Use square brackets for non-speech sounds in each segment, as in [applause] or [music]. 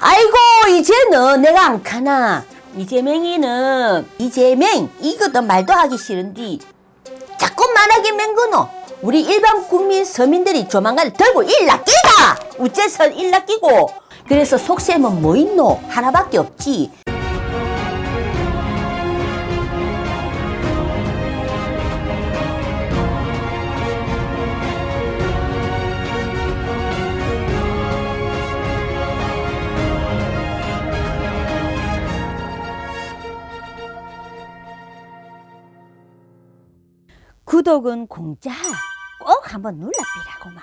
아이고 이제는 내가 안 가나? 이재명이는 이재명 이것도 말도 하기 싫은데 자꾸 말하게 맹거노 우리 일반 국민 서민들이 조만간 들고 일낚이다! 우째서 일낚이고. 그래서 속셈은 뭐 있노? 하나밖에 없지 구독은 공짜. 꼭 한번 눌러비라고만.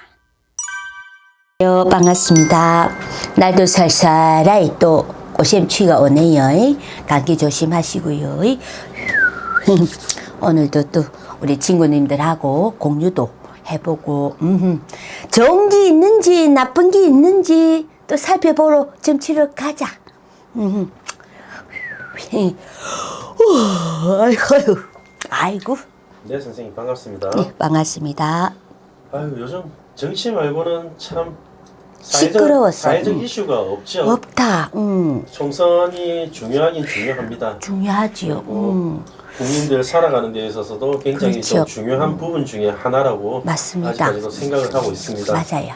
요 반갑습니다. 날도 살살하이 또 오샘추위가 오네요. 감기 조심하시고요. [laughs] 오늘도 또 우리 친구님들하고 공유도 해보고 음흠. 좋은 게 있는지 나쁜 게 있는지 또 살펴보러 점치러 가자. 우, [laughs] 아이고 아이고 네 선생님 반갑습니다. 네, 반갑습니다. 아유 요즘 정치 말고는 참 시끄러웠어. 사회적 음. 이슈가 없죠. 없다. 음, 총선이 중요하긴 중요합니다. 중요하지요. 음, 국민들 살아가는 데 있어서도 굉장히 그렇죠. 좀 중요한 부분 중에 하나라고 맞습니다. 아직까지도 생각을 하고 있습니다. 맞아요.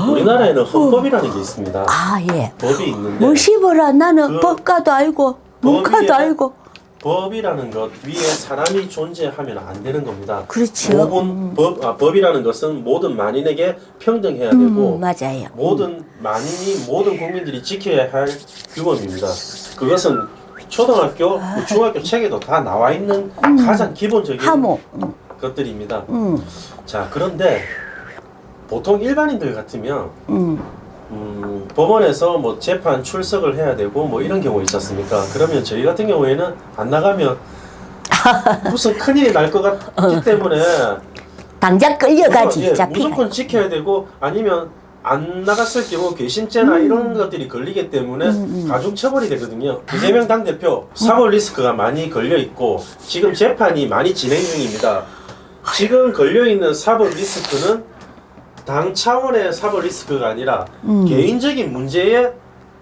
우리나라에는 헌법이라는 게 있습니다. 아, 예. 법이 있는데 뭐시보라 나는 그 법가도 알고 문과도 알고. 법이라는 것 위에 사람이 존재하면 안 되는 겁니다. 그렇죠. 모든 법, 아, 법이라는 것은 모든 만인에게 평등해야 되고 음, 맞아요. 모든 만인이 모든 국민들이 지켜야 할 규범입니다. 그것은 초등학교, 그 중학교 책에도 다 나와 있는 가장 기본적인 아. 하모. 음, 것들입니다. 음, 자, 그런데 보통 일반인들 같으면 음. 음, 법원에서 뭐 재판 출석을 해야 되고 뭐 이런 경우 있지 않습니까? 그러면 저희 같은 경우에는 안 나가면 [laughs] 무슨 큰일이 날 것 같기 때문에 당장 끌려가지. 예, 잡히가. 무조건 지켜야 되고 아니면 안 나갔을 경우 괘씸죄나 음. 이런 것들이 걸리기 때문에 가중 처벌이 되거든요. 이재명 당 대표 사법 리스크가 많이 걸려 있고 지금 재판이 많이 진행 중입니다. 지금 걸려 있는 사법 리스크는 당 차원의 사법 리스크가 아니라 음. 개인적인 문제에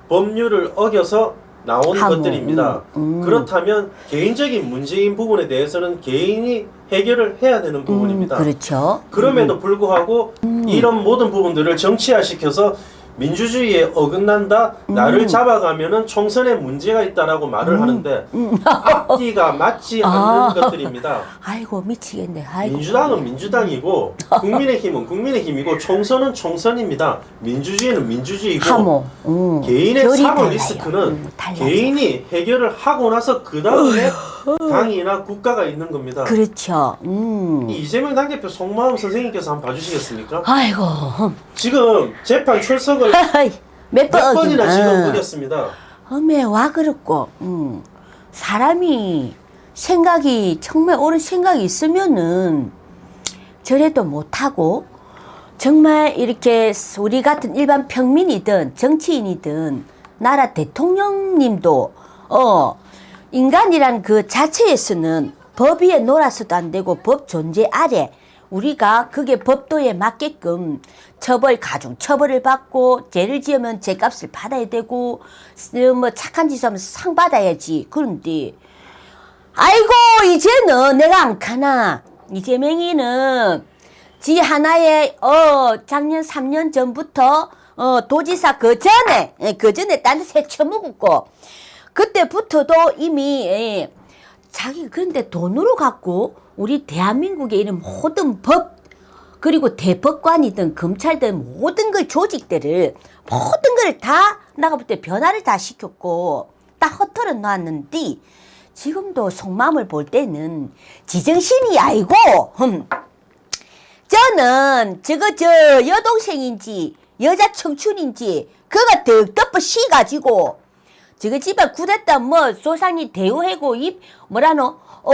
법률을 어겨서 나온 하모, 것들입니다. 음, 음. 그렇다면 개인적인 문제인 부분에 대해서는 개인이 해결을 해야 되는 부분입니다. 음, 그렇죠. 그럼에도 불구하고 이런 모든 부분들을 정치화시켜서 민주주의에 어긋난다, 나를 잡아가면은 총선에 문제가 있다라고 말을 하는데 앞뒤가 맞지 [laughs] 아. 않는 것들입니다. 아이고 미치겠네. 아이고. 민주당은 민주당이고 국민의힘은 국민의힘이고 총선은 총선입니다. 민주주의는 민주주의고 하모. 음. 개인의 결이 달라요. 리스크는 음, 달라요. 개인이 해결을 하고 나서 그 다음에 당이나 국가가 있는 겁니다. 그렇죠. 음. 이 이재명 당대표 속마음 선생님께서 한번 봐주시겠습니까? 아이고. 지금 재판 출석을 [laughs] 몇 몇번 어긴- 지금 어. 어겼습니다. 어메 와 그렇고 음. 사람이 생각이 정말 옳은 생각이 있으면은 저래도 못하고 정말 이렇게 우리 같은 일반 평민이든 정치인이든 나라 대통령님도 어 인간이란 그 자체에서는 법 위에 놀아서도 안 되고 법 존재 아래 우리가 그게 법도에 맞게끔 처벌 가중 처벌을 받고 죄를 지으면 죄값을 받아야 되고 뭐 착한 짓 하면 상 받아야지. 그런데 아이고 이제는 내가 안 가나? 이재명이는 지 하나의 어 작년 3년 전부터 어 도지사 그 전에 예, 그 전에 딴데 쳐먹었고 그때부터도 이미 예, 자기 그런데 돈으로 갖고 우리 대한민국의 이런 모든 법 그리고 대법관이든 검찰든 모든 그 조직들을 모든 걸 다 나가 볼 때 변화를 다 시켰고 딱 허털어 놨는데 지금도 속마음을 볼 때는 지정신이 아니고 흠. 저는 저거 저 여동생인지 여자 청춘인지 그가 덕덕 씌가지고 저거 집에 구됐다 뭐 조상님 대우하고 입 뭐라노? 어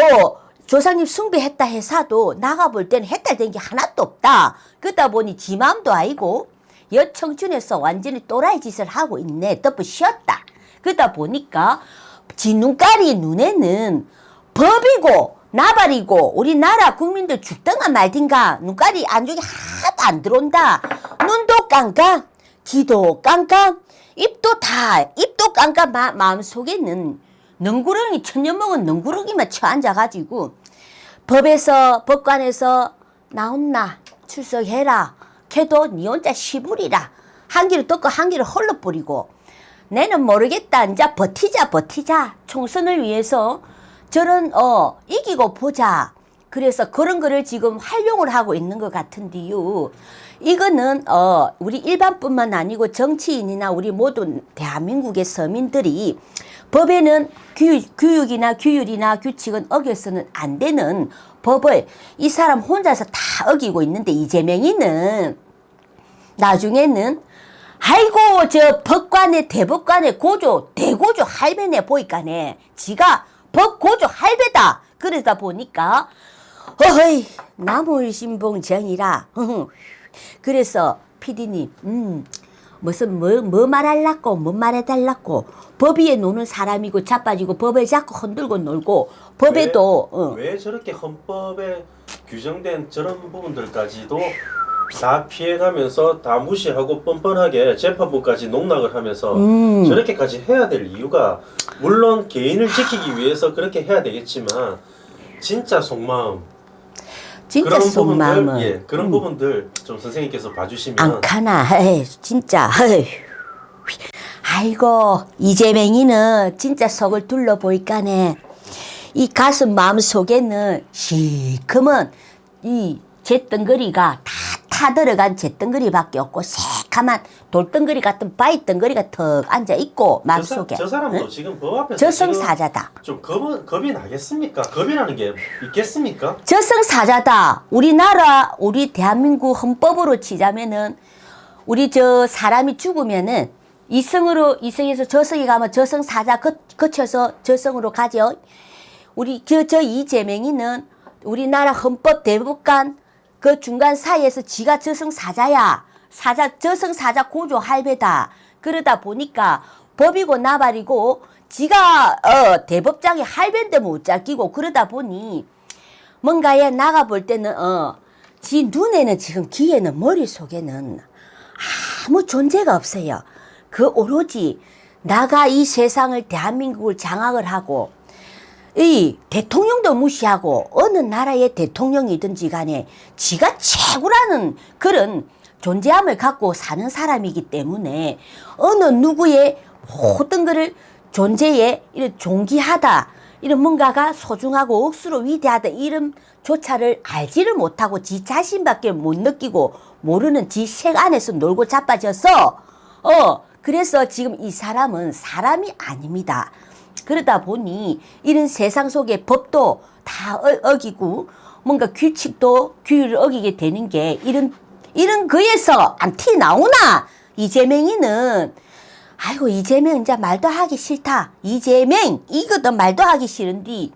조상님 숭배했다 해사도 나가 볼 때는 했다 된 게 하나도 없다. 그러다 보니 지 마음도 아니고 여청춘에서 완전히 또라이 짓을 하고 있네. 덮어 쉬었다. 그러다 보니까 지 눈깔이 눈에는 법이고 나발이고 우리나라 국민들 죽든가 말든가 눈깔이 안쪽에 하나도 안 들어온다. 눈도 깡깡 귀도 깜깜, 입도 다, 입도 깜깜, 마, 마음속에는 능구렁이, 천년 먹은 능구렁이만 쳐앉아가지고, 법에서, 법관에서 나온나, 출석해라. 걔도 니 혼자 시부리라. 한 귀를 떴고 한 귀를 홀로 뿌리고, 내는 모르겠다. 이제 버티자, 버티자. 총선을 위해서 저런, 어, 이기고 보자. 그래서 그런 거를 지금 활용을 하고 있는 것 같은데요. 이거는, 어, 우리 일반뿐만 아니고 정치인이나 우리 모든 대한민국의 서민들이 법에는 교육, 교육이나 규율이나 규칙은 어겨서는 안 되는 법을 이 사람 혼자서 다 어기고 있는데 이재명이는 나중에는 아이고 저 법관의 대법관의 고조 대고조 할배네 보니까네. 지가 법고조 할배다. 그러다 보니까 어허이 나물신봉정이라 [laughs] 그래서 피디님 음 무슨 뭐, 뭐 말할라고 뭐 말해달라고 법 위에 노는 사람이고 자빠지고 법에 자꾸 흔들고 놀고 법에도 왜, 어. 왜 저렇게 헌법에 규정된 저런 부분들까지도 다 피해가면서 다 무시하고 뻔뻔하게 재판부까지 농락을 하면서 음. 저렇게까지 해야 될 이유가 물론 개인을 지키기 위해서 그렇게 해야 되겠지만 진짜 속마음 진짜 그런 속마음은 부분들 예 그런 부분들 좀 선생님께서 봐주시면 안 카나, 에이, 진짜, 에이. 아이고, 이재명이는 진짜 속을 둘러보니까네. 이 가슴 마음 속에는 시커먼 이 잿덩거리가 다 타들어간 잿덩거리밖에 없고 새 카만 돌덩거리 같은 바위 덩거리가 턱 앉아 있고 저, 사, 마음속에 저 사람도 응? 지금 법 앞에서 지금 저승사자다. 좀 겁은, 겁이 나겠습니까? 겁이라는 게 있겠습니까? 저승사자다. 우리나라 우리 대한민국 헌법으로 치자면은 우리 저 사람이 죽으면은 이승으로 이승에서 저승에 가면 저승사자 거, 거쳐서 저승으로 가죠. 우리 저, 저 이재명이는 우리나라 헌법 대법관 그 중간 사이에서 지가 저승사자야. 사자 저승 사자 고조 할배다. 그러다 보니까 법이고 나발이고 지가 어 대법장이 할배인데 못 잡기고 그러다 보니 뭔가에 나가 볼 때는 어, 지 눈에는 지금 귀에는 머릿속에는 아무 존재가 없어요. 그 오로지 나가 이 세상을 대한민국을 장악을 하고 이 대통령도 무시하고 어느 나라의 대통령이든지 간에 지가 최고라는 그런 존재함을 갖고 사는 사람이기 때문에 어느 누구의 모든 것을 존재에 이런 존귀하다 이런 뭔가가 소중하고 억수로 위대하다 이런 조차를 알지를 못하고 지 자신밖에 못 느끼고 모르는 지 색 안에서 놀고 자빠져서 어 그래서 지금 이 사람은 사람이 아닙니다. 그러다 보니 이런 세상 속의 법도 다 어, 어기고 뭔가 규칙도 규율을 어기게 되는 게 이런 이런 거에서 안 티 나오나? 이재명이는 아이고 이재명 이제 말도 하기 싫다. 이재명 이거도 말도 하기 싫은디.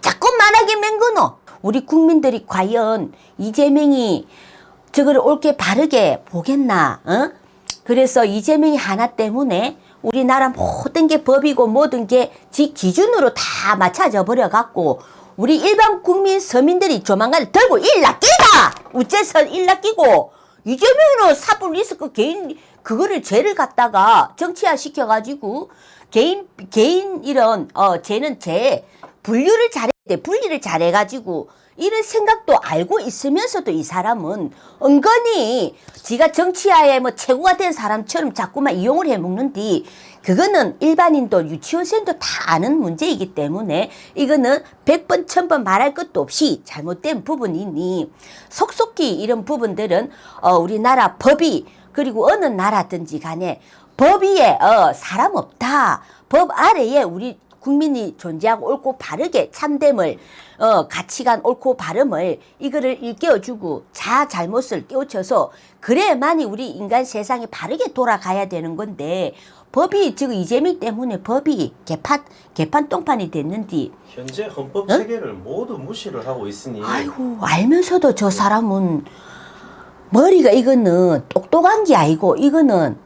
자꾸 말하게 맹거노. 우리 국민들이 과연 이재명이 저거를 옳게 바르게 보겠나 어? 그래서 이재명이 하나 때문에 우리나라 모든 게 법이고 모든 게 지 기준으로 다 맞춰져 버려 갖고 우리 일반 국민 서민들이 조만간 들고 일낚이다! 우째서 일낚이고 이재명은 사법 리스크 개인 그거를 죄를 갖다가 정치화 시켜가지고 개인 개인 이런 어 죄는 죄 분류를 잘해 분리를 잘해가지고 이런 생각도 알고 있으면서도 이 사람은 은근히 지가 정치하에 뭐 최고가 된 사람처럼 자꾸만 이용을 해 먹는디 그거는 일반인도 유치원생도 다 아는 문제이기 때문에 이거는 백번천번 말할 것도 없이 잘못된 부분이니 속속히 이런 부분들은 어 우리나라 법이 그리고 어느 나라든지 간에 법 위에 어 사람 없다. 법 아래에 우리 국민이 존재하고 옳고 바르게 참됨을 어 가치관 옳고 바름을 이거를 일깨워주고 자 잘못을 깨우쳐서 그래야만이 우리 인간 세상이 바르게 돌아가야 되는 건데 법이 지금 이재명 때문에 법이 개판 개판 똥판이 됐는디 현재 헌법 체계를 모두 무시를 하고 있으니 아이고 알면서도 저 사람은 머리가 이거는 똑똑한 게 아니고 이거는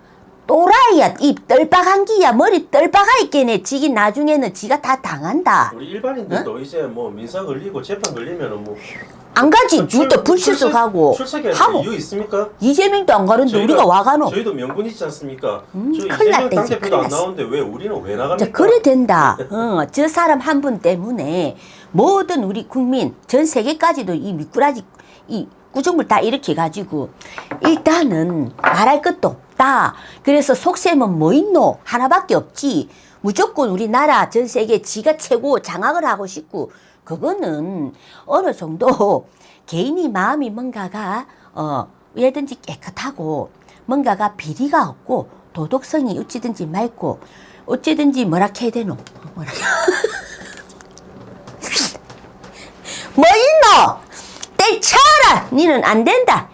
또라이야 이 떨빡한 기야 머리 떨빡아 있겠네. 지기 나중에는 지가 다 당한다. 우리 일반인들도 이제 뭐 민사 걸리고 재판 걸리면은 뭐 안 가지. 출- 줄때 불시서 출석- 가고. 출석해야 하모. 될 이유 있습니까? 이재명도 안 가는데 저희가- 우리가 와 가노. 저희도 명분 있지 않습니까? 음, 저 큰일 났다, 이재명 이제. 당대표도 큰일 안 났어. 나오는데 왜 우리는 왜 나갑니까? 자, 그래 된다. [laughs] 어, 저 사람 한 분 때문에 모든 우리 국민 전 세계까지도 이 미꾸라지 이 구정물 다 이렇게 가지고 일단은 말할 것도 없다. 그래서 속셈은 뭐 있노? 하나밖에 없지. 무조건 우리나라 전 세계 지가 최고 장악을 하고 싶고 그거는 어느 정도 [laughs] 개인이 마음이 뭔가가 어 왜든지 깨끗하고 뭔가가 비리가 없고 도덕성이 어찌든지 맑고 어찌든지 뭐라 해야 되노? 뭐라 [laughs] 뭐 있노? 때쳐라! 니는 안 된다.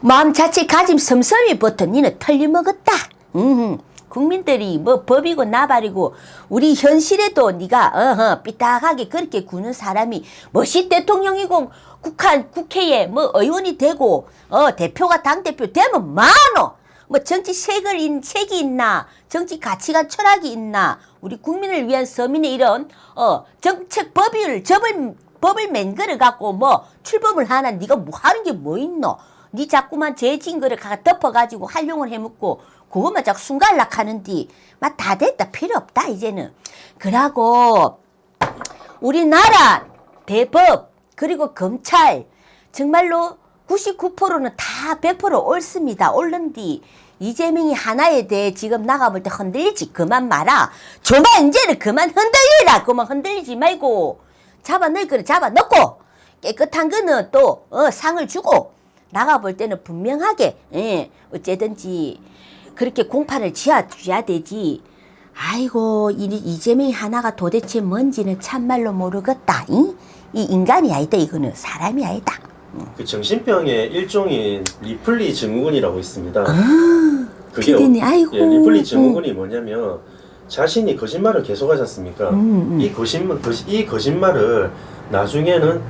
마음 자체 가짐 섬섬이부터 니는 틀려먹었다. 음, 국민들이 뭐 법이고 나발이고 우리 현실에도 네가 어허 삐딱하게 그렇게 구는 사람이 멋이 대통령이고 국한 국회에 뭐 의원이 되고 어 대표가 당 대표 되면 많어. 뭐 정치 색을 인 색이 있나 정치 가치관 철학이 있나 우리 국민을 위한 서민의 이런 어 정책 법을 법을 법을 맹글어 갖고 뭐 출범을 하나 네가 뭐 하는 게 뭐 있노? 네 자꾸만 죄진 거를 가 덮어가지고 활용을 해먹고 그것만 자꾸 순갈락 하는디 막 다 됐다 필요 없다 이제는 그러고 우리나라 대법 그리고 검찰 정말로 99%는 다 100% 옳습니다. 옳는디 이재명이 하나에 대해 지금 나가볼 때 흔들리지 그만 마라. 조만 이제는 그만 흔들리라. 그만 흔들리지 말고 잡아넣을 거는 잡아넣고 깨끗한 거는 또 어, 상을 주고 나가볼 때는 분명하게 예, 어째든지 그렇게 공판을 지어줘야 되지. 아이고 이 이재명이 하나가 도대체 뭔지는 참말로 모르겠다. 이, 이 인간이 아니다 이거는 사람이 아니다. 그 정신병의 일종인 리플리 증후군이라고 있습니다. 그게 피디님, 어- 아이고. 예, 리플리 증후군이 뭐냐면 자신이 거짓말을 계속하지 않습니까? 음, 음. 이 거짓말 거짓- 이 거짓말을 나중에는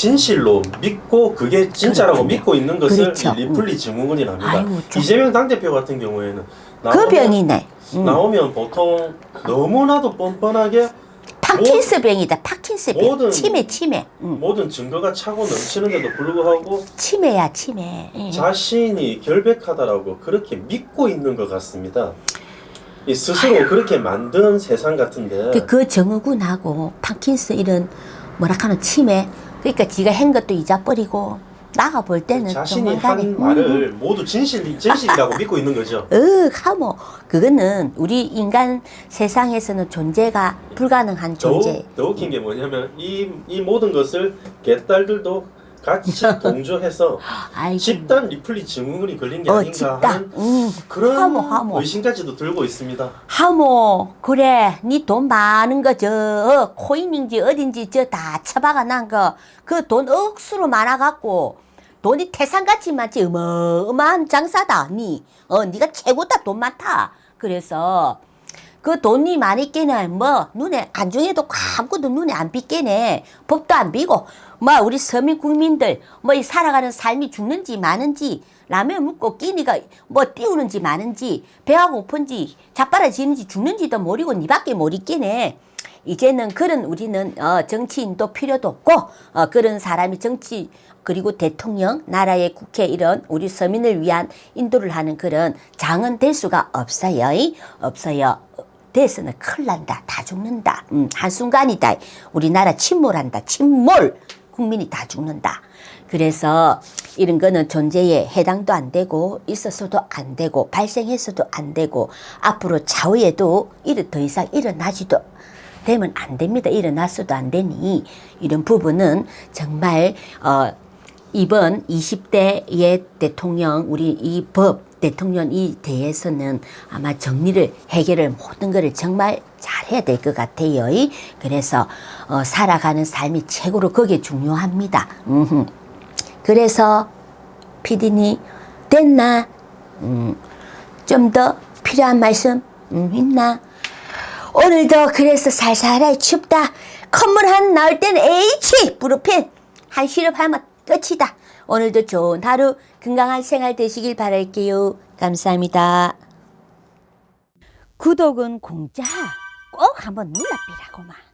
진실로 믿고 그게 진짜라고 그렇군요. 믿고 있는 것을 그렇죠. 이 리플리 증후군이랍니다. 아이고, 좀- 이재명 당대표 같은 경우에는 그 나오면- 병이네. 음. 나오면 보통 너무나도 뻔뻔하게 파킨스 병이다. 파킨스 병. 모든- 치매 치매. 음. 모든 증거가 차고 넘치는데도 불구하고 치매야 치매. 예. 자신이 결백하다라고 그렇게 믿고 있는 것 같습니다. 이 스스로 그렇게 만든 세상 같은데 그, 그 정의군하고 파킨스 이런 뭐라카는 치매. 그러니까 지가 한 것도 잊어버리고 나가 볼 때는 자신이 한 말을 모두 진실 진실이라고 믿고 있는 거죠. [laughs] 으, 하모. 그거는 우리 인간 세상에서는 존재가 불가능한 존재. 더 웃긴 게 뭐냐면 이, 이 모든 것을 개딸들도 같이 [laughs] 동조해서 아이고. 집단 리플리 증후군이 걸린 게 어, 아닌가 집단. 하는 음. 그런 하모, 하모. 의심까지도 들고 있습니다. 하모 그래 니 돈 많은 거 저 코인인지 어딘지 저 다 처박아 난거그 돈 억수로 많아 갖고 돈이 태산같이 많지 어마어마한 장사다 니어 니가 최고다 돈 많다 그래서 그 돈이 많이 깨네 뭐 눈에 안중에도 아무것도 눈에 안 빗게네 법도 안 비고 뭐 우리 서민 국민들 뭐 이 살아가는 삶이 죽는지 마는지 라면 먹고 끼니가 뭐 띄우는지 마는지 배가 고픈지 자빠라지는지 죽는지도 모르고 니밖에 모르겠네. 이제는 그런 우리는 어, 정치인도 필요도 없고 어, 그런 사람이 정치 그리고 대통령 나라의 국회 이런 우리 서민을 위한 인도를 하는 그런 장은 될 수가 없어요. 없어요. 돼서는 큰일 난다. 다 죽는다. 음, 한순간이다. 우리나라 침몰한다. 침몰 국민이 다 죽는다 그래서 이런 거는 존재에 해당도 안 되고 있었어도 안 되고 발생했어도 안 되고 앞으로 차후에도 더 이상 일어나지도 되면 안 됩니다. 일어났어도 안 되니 이런 부분은 정말 어 이번 20대의 대통령 우리 이 법 대통령 이 대해서는 아마 정리를 해결을 모든 거를 정말 잘해야 될 것 같아요. 그래서 어, 살아가는 삶이 최고로 그게 중요합니다. 음흠. 그래서 피디니 됐나? 음, 좀 더 필요한 말씀 음, 있나? 오늘도 그래서 살살하게 춥다. 콧물 한 나올 때는 H 브루펜 한 시럽 하면 끝이다. 오늘도 좋은 하루 건강한 생활 되시길 바랄게요. 감사합니다. 구독은 공짜. 꼭 한번 눌러비라고만.